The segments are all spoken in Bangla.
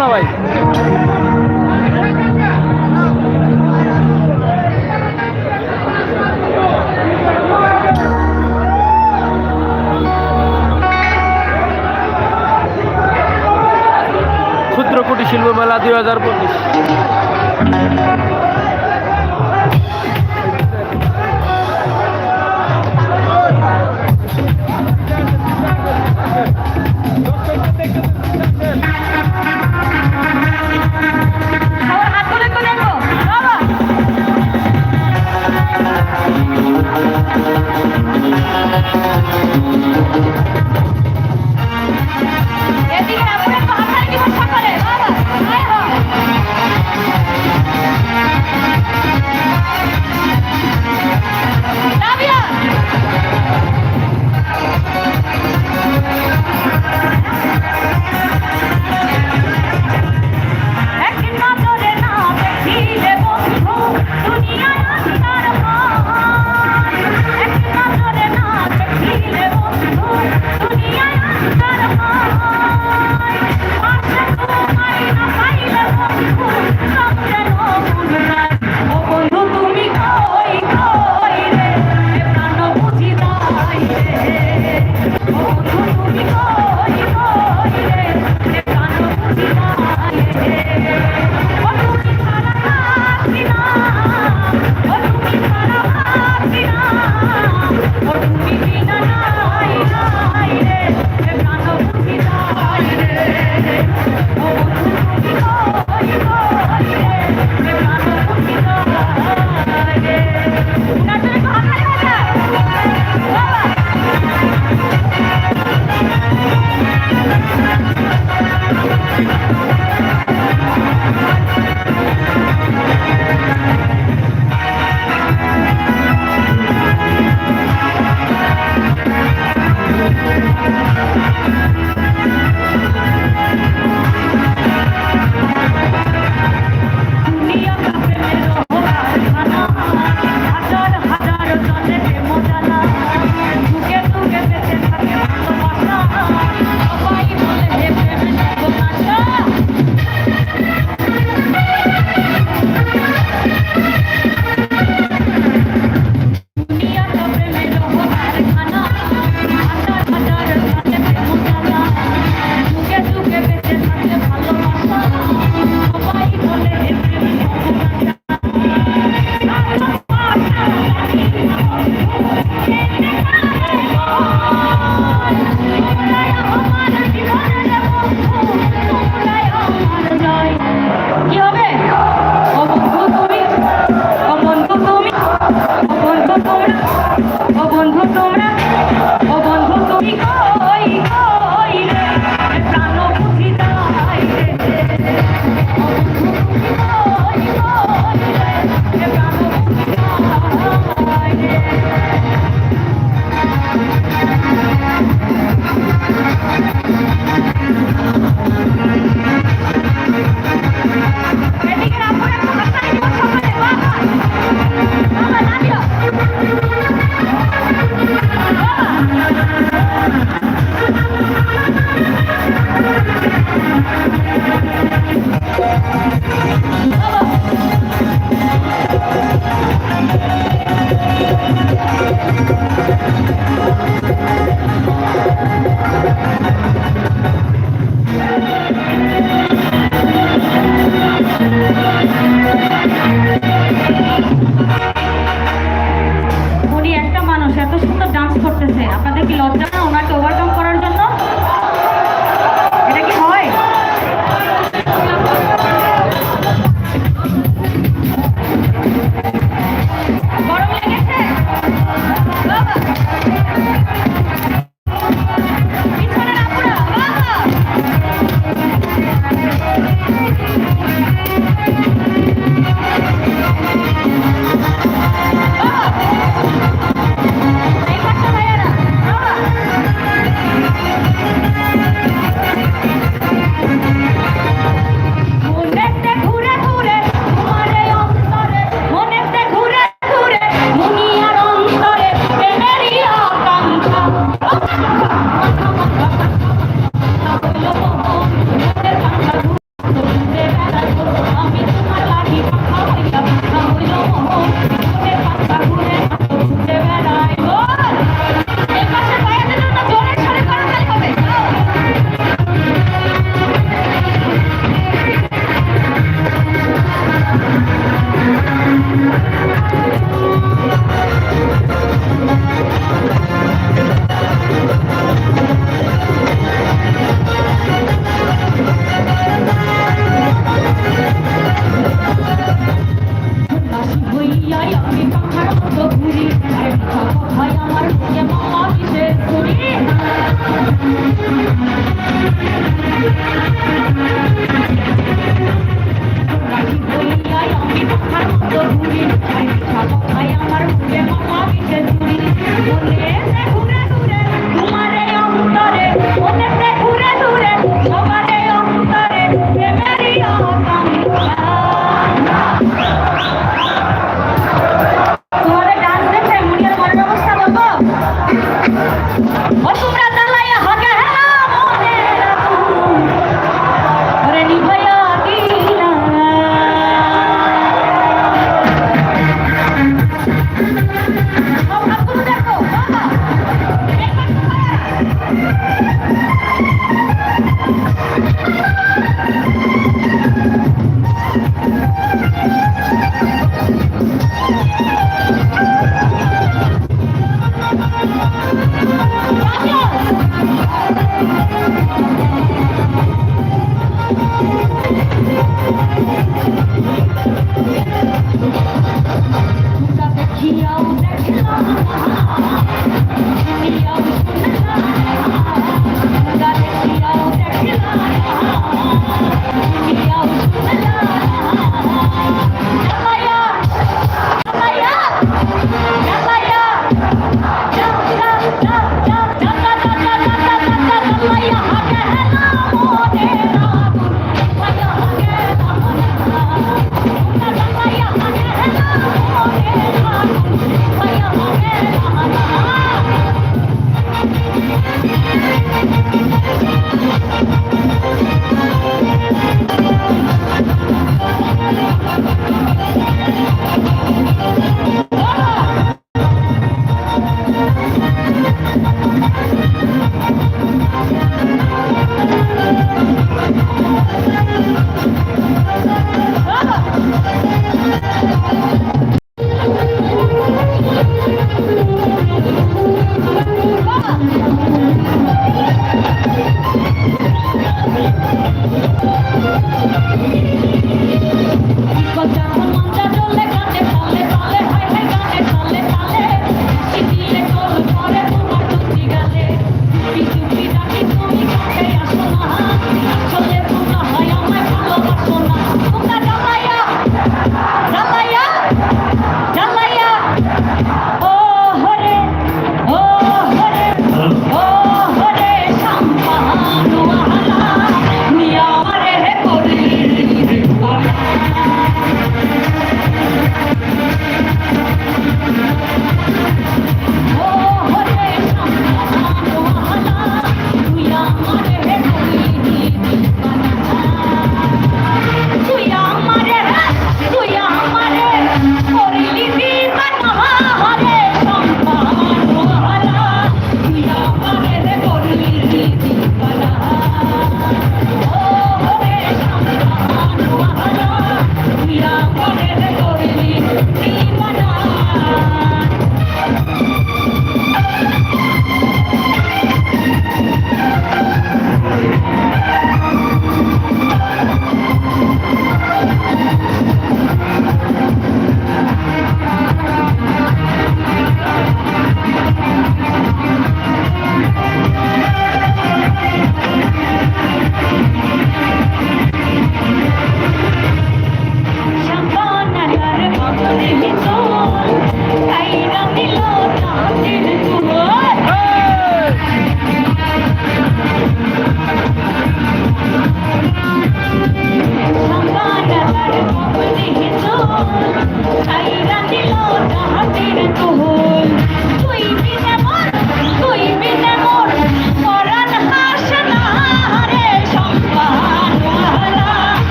না ভাই। ক্ষুদ্র কুটির শিল্প মেলা দুই হাজার পঁচিশ।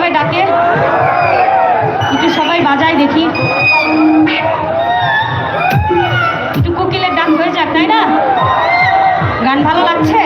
সবাই ডাকে। একটু সবাই বাজায় দেখি। একটু কোকিলের ডাক হয়ে যাক, তাই না? গান ভালো লাগছে?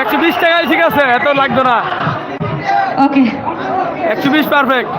একশো বিশ টাকাই ঠিক আছে এত লাগতো না। ওকে। একশো বিশ পারফেক্ট